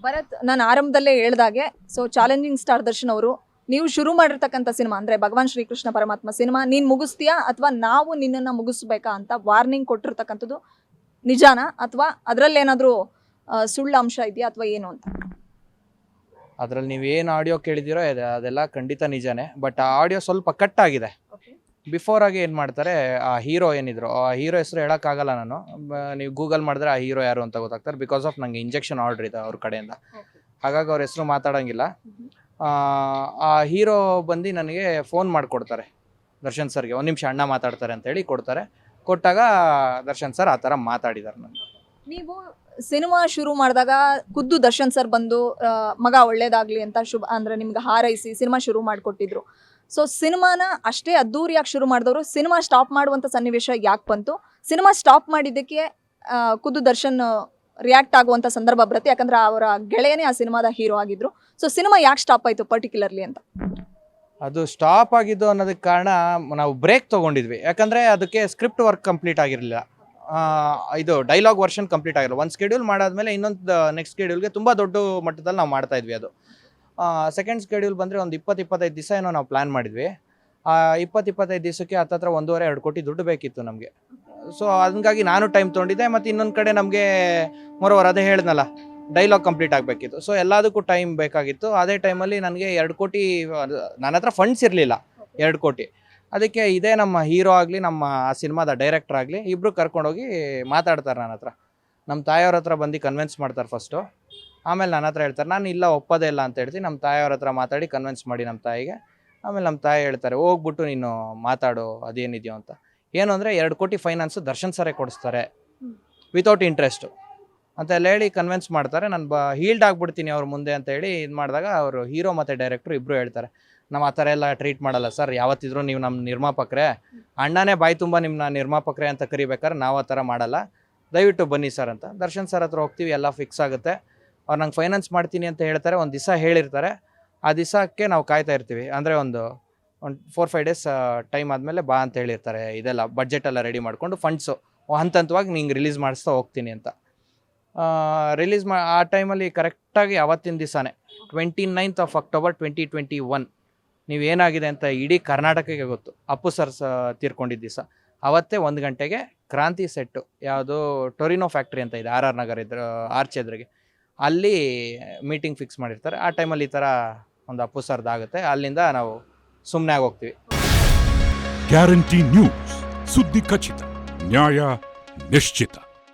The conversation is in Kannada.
ಭರತ್ ನಾನು ಆರಂಭದಲ್ಲೇ ಹೇಳ್ದಾಗೆ ಸೊ ಚಾಲೆಂಜಿಂಗ್ ಸ್ಟಾರ್ ದರ್ಶನ್ ಅವರು ನೀವು ಶುರು ಮಾಡಿರ್ತಕ್ಕಂಥ ಸಿನಿಮಾ ಅಂದರೆ ಭಗವಾನ್ ಶ್ರೀಕೃಷ್ಣ ಪರಮಾತ್ಮ ಸಿನಿಮಾ ನೀನು ಮುಗಿಸ್ತೀಯಾ ಅಥವಾ ನಾವು ನಿನ್ನನ್ನು ಮುಗಿಸ್ಬೇಕಾ ಅಂತ ವಾರ್ನಿಂಗ್ ಕೊಟ್ಟಿರ್ತಕ್ಕಂಥದ್ದು ನಿಜಾನಾ? ಅಥವಾ ಅದರಲ್ಲೇನಾದರೂ ಸುಳ್ಳು ಅಂಶ ಇದೆಯಾ ಅಥವಾ ಏನು ಅಂತ? ಅದರಲ್ಲಿ ನೀವು ಏನು ಆಡಿಯೋ ಕೇಳಿದಿರೋ ಅದೆ- ಅದೆಲ್ಲ ಖಂಡಿತ ನಿಜಾನೇ ಬಟ್ ಆ ಆಡಿಯೋ ಸ್ವಲ್ಪ ಕಟ್ ಆಗಿದೆ. ಬಿಫೋರ್ ಆಗಿ ಏನು ಮಾಡ್ತಾರೆ ಆ ಹೀರೋ ಏನಿದ್ರು ಆ ಹೀರೋ ಹೆಸರು ಹೇಳೋಕ್ಕಾಗಲ್ಲ ನಾನು. ನೀವು ಗೂಗಲ್ ಮಾಡಿದ್ರೆ ಆ ಹೀರೋ ಯಾರು ಅಂತ ಗೊತ್ತಾಗ್ತಾರೆ ಬಿಕಾಸ್ ಆಫ್ ನಂಗೆ ಇಂಜೆಕ್ಷನ್ ಆರ್ಡರ್ ಇದೆ ಅವ್ರ ಕಡೆಯಿಂದ. ಹಾಗಾಗಿ ಅವ್ರ ಹೆಸರು ಮಾತಾಡೋಂಗಿಲ್ಲ. ಆ, ಆ ಹೀರೋ ಬಂದು ನನಗೆ ಫೋನ್ ಮಾಡಿಕೊಡ್ತಾರೆ. ದರ್ಶನ್ ಸರ್ಗೆ ಒಂದು ನಿಮಿಷ ಅಣ್ಣ ಮಾತಾಡ್ತಾರೆ ಅಂತೇಳಿ ಕೊಡ್ತಾರೆ. ಕೊಟ್ಟಾಗ ದರ್ಶನ್ ಸರ್ ಆ ಥರ ಮಾತಾಡಿದ್ದಾರೆ ನನಗೆ. ನೀವು ಸಿನಿಮಾ ಶುರು ಮಾಡಿದಾಗ ಖುದ್ದು ದರ್ಶನ್ ಸರ್ ಬಂದು ಮಗ ಒಳ್ಳೇದಾಗ್ಲಿ ಅಂತ ಶುಭ ಅಂದ್ರೆ ನಿಮ್ಗೆ ಹಾರೈಸಿ ಸಿನಿಮಾ ಶುರು ಮಾಡಿಕೊಟ್ಟಿದ್ರು. ಸೊ ಸಿನಿಮಾನ ಅಷ್ಟೇ ಅದ್ದೂರಿಯಾಗಿ ಶುರು ಮಾಡಿದವರು ಸಿನಿಮಾ ಸ್ಟಾಪ್ ಮಾಡುವಂಥ ಸನ್ನಿವೇಶ ಯಾಕೆ ಬಂತು? ಸಿನಿಮಾ ಸ್ಟಾಪ್ ಮಾಡಿದ್ದಕ್ಕೆ ಖುದ್ದು ದರ್ಶನ್ ರಿಯಾಕ್ಟ್ ಆಗುವಂಥ ಸಂದರ್ಭ ಬರುತ್ತೆ. ಯಾಕಂದ್ರೆ ಅವರ ಗೆಳೆಯನೇ ಆ ಸಿನಿಮಾದ ಹೀರೋ ಆಗಿದ್ರು. ಸೊ ಸಿನಿಮಾ ಯಾಕೆ ಸ್ಟಾಪ್ ಆಯ್ತು ಪರ್ಟಿಕ್ಯುಲರ್ಲಿ ಅಂತ? ಅದು ಸ್ಟಾಪ್ ಆಗಿದ್ದು ಅನ್ನೋದಕ್ಕೆ ಕಾರಣ ನಾವು ಬ್ರೇಕ್ ತೊಗೊಂಡಿದ್ವಿ. ಯಾಕಂದರೆ ಅದಕ್ಕೆ ಸ್ಕ್ರಿಪ್ಟ್ ವರ್ಕ್ ಕಂಪ್ಲೀಟ್ ಆಗಿರಲಿಲ್ಲ. ಇದು ಡೈಲಾಗ್ ವರ್ಷನ್ ಕಂಪ್ಲೀಟ್ ಆಗಿರಲ್ಲ ಒಂದು ಸ್ಕೆಡ್ಯೂಲ್ ಮಾಡಾದ್ಮೇಲೆ ಇನ್ನೊಂದು ನೆಕ್ಸ್ಟ್ ಸ್ಕೆಡ್ಯೂಲ್ಗೆ ತುಂಬ ದೊಡ್ಡ ಮಟ್ಟದಲ್ಲಿ ನಾವು ಮಾಡ್ತಾ ಇದ್ವಿ ಅದು. ಸೆಕೆಂಡ್ ಸ್ಕೆಡ್ಯೂಲ್ ಬಂದರೆ ಒಂದು ಇಪ್ಪತ್ತು ಇಪ್ಪತ್ತೈದು ದಿವಸ ಏನೋ ನಾವು ಪ್ಲ್ಯಾನ್ ಮಾಡಿದ್ವಿ. ಇಪ್ಪತ್ತು ಇಪ್ಪತ್ತೈದು ದಿವಸಕ್ಕೆ ಹತ್ತತ್ರ ಒಂದೂವರೆ, ಎರಡು ಕೋಟಿ ದುಡ್ಡು ಬೇಕಿತ್ತು ನಮಗೆ. ಸೊ ಹಂಗಾಗಿ ನಾನು ಟೈಮ್ ತೊಗೊಂಡಿದ್ದೆ, ಮತ್ತು ಇನ್ನೊಂದು ಕಡೆ ನಮಗೆ ಮೊರವರ್ ಅದೇ ಹೇಳಿದ್ನಲ್ಲ ಡೈಲಾಗ್ ಕಂಪ್ಲೀಟ್ ಆಗಬೇಕಿತ್ತು. ಸೊ ಎಲ್ಲದಕ್ಕೂ ಟೈಮ್ ಬೇಕಾಗಿತ್ತು. ಅದೇ ಟೈಮಲ್ಲಿ ನನಗೆ ಎರಡು ಕೋಟಿ, ನನ್ನ ಹತ್ರ ಫಂಡ್ಸ್ ಇರಲಿಲ್ಲ, ಎರಡು ಕೋಟಿ. ಅದಕ್ಕೆ ಇದೇ ನಮ್ಮ ಹೀರೋ ಆಗಲಿ, ನಮ್ಮ ಸಿನಿಮಾದ ಡೈರೆಕ್ಟರ್ ಆಗಲಿ ಇಬ್ಬರು ಕರ್ಕೊಂಡೋಗಿ ಮಾತಾಡ್ತಾರೆ ನನ್ನ ಹತ್ರ. ನಮ್ಮ ತಾಯಿಯವ್ರ ಹತ್ರ ಬಂದು ಕನ್ವಿನ್ಸ್ ಮಾಡ್ತಾರೆ ಫಸ್ಟು ಆಮೇಲೆ ನನ್ನ ಹತ್ರ ಹೇಳ್ತಾರೆ ನಾನು ಇಲ್ಲ ಒಪ್ಪೋದೇ ಇಲ್ಲ ಅಂತ ಹೇಳ್ತೀನಿ. ನಮ್ಮ ತಾಯಿಯವ್ರ ಹತ್ರ ಮಾತಾಡಿ ಕನ್ವಿನ್ಸ್ ಮಾಡಿ ನಮ್ಮ ತಾಯಿಗೆ. ಆಮೇಲೆ ನಮ್ಮ ತಾಯಿ ಹೇಳ್ತಾರೆ ಹೋಗ್ಬಿಟ್ಟು ನೀನು ಮಾತಾಡು ಅದೇನಿದೆಯೋ ಅಂತ. ಏನು ಅಂದರೆ ಎರಡು ಕೋಟಿ ಫೈನಾನ್ಸು ದರ್ಶನ್ ಸರೇ ಕೊಡಿಸ್ತಾರೆ. ವಿತೌಟ್ ಇಂಟ್ರೆಸ್ಟು ಅಂತ ಎಲ್ಲ ಹೇಳಿ ಕನ್ವಿನ್ಸ್ ಮಾಡ್ತಾರೆ. ನಾನು ಬ ಹೀಲ್ಡ್ ಆಗಿಬಿಡ್ತೀನಿ ಅವ್ರ ಮುಂದೆ ಅಂತ ಹೇಳಿ ಇದು ಮಾಡಿದಾಗ ಅವರು ಹೀರೋ ಮತ್ತು ಡೈರೆಕ್ಟ್ರು ಇಬ್ಬರು ಹೇಳ್ತಾರೆ. ನಾವು ಆ ಥರ ಎಲ್ಲ ಟ್ರೀಟ್ ಮಾಡಲ್ಲ ಸರ್ ಯಾವತ್ತಿದ್ರೂ ನೀವು ನಮ್ಮ ನಿರ್ಮಾಪಕರೆ. ಅಣ್ಣನೇ ಬಾಯಿ ತುಂಬ ನಿಮ್ಮನ್ನ ನಿರ್ಮಾಪಕರೆ ಅಂತ ಕರಿಬೇಕಾದ್ರೆ ನಾವು ಆ ಥರ ಮಾಡಲ್ಲ. ದಯವಿಟ್ಟು ಬನ್ನಿ ಸರ್ ಅಂತ. ದರ್ಶನ್ ಸರ್ ಹತ್ರ ಹೋಗ್ತೀವಿ ಎಲ್ಲ ಫಿಕ್ಸ್ ಆಗುತ್ತೆ. ಅವ್ರು ನಂಗೆ ಫೈನಾನ್ಸ್ ಮಾಡ್ತೀನಿ ಅಂತ ಹೇಳ್ತಾರೆ, ಒಂದು ದಿವಸ ಹೇಳಿರ್ತಾರೆ. ಆ ದಿವಸಕ್ಕೆ ನಾವು ಕಾಯ್ತಾ ಇರ್ತೀವಿ. ಅಂದರೆ ಒಂದು ಒಂದು ಫೋರ್ ಫೈವ್ ಡೇಸ್ ಟೈಮ್ ಆದಮೇಲೆ ಬಾ ಅಂತ ಹೇಳಿರ್ತಾರೆ. ಇದೆಲ್ಲ ಬಡ್ಜೆಟೆಲ್ಲ ರೆಡಿ ಮಾಡಿಕೊಂಡು ಫಂಡ್ಸು ಹಂತ ಹಂತವಾಗಿ ನಿಂಗೆ ರಿಲೀಸ್ ಮಾಡಿಸ್ತಾ ಹೋಗ್ತೀನಿ ಅಂತ. ರಿಲೀಸ್ ಮಾ, ಆ ಟೈಮಲ್ಲಿ ಕರೆಕ್ಟಾಗಿ ಅವತ್ತಿನ ದಿವಸನೇ twenty ninth of October twenty twenty one ನೀವೇನಾಗಿದೆ ಅಂತ ಇಡೀ ಕರ್ನಾಟಕಕ್ಕೆ ಗೊತ್ತು. ಅಪ್ಪು ಸರ್, ಸ, ತೀರ್ಕೊಂಡಿದ್ದ ದಿವಸ. ಅವತ್ತೇ ಒಂದು ಗಂಟೆಗೆ ಕ್ರಾಂತಿ ಸೆಟ್ಟು ಯಾವುದು ಟೊರಿನೋ ಫ್ಯಾಕ್ಟ್ರಿ ಅಂತ ಇದೆ, ಆರ್ ಆರ್ ನಗರ ಇದ್ರ, ಆರ್ಚ್ ಎದುರಿಗೆ. ಅಲ್ಲಿ ಮೀಟಿಂಗ್ ಫಿಕ್ಸ್ ಮಾಡಿರ್ತಾರೆ. ಆ ಟೈಮಲ್ಲಿ ಈ ಥರ ಒಂದು ಅಪ್ಪು ಸರ್ದಾಗುತ್ತೆ ಅಲ್ಲಿಂದ ನಾವು ಸುಮ್ಮನೆ ಆಗೋಗ್ತೀವಿ ಗ್ಯಾರಂಟಿ ನ್ಯೂಸ್ ಸುದ್ದಿ ಖಚಿತ, ನ್ಯಾಯ ನಿಶ್ಚಿತ.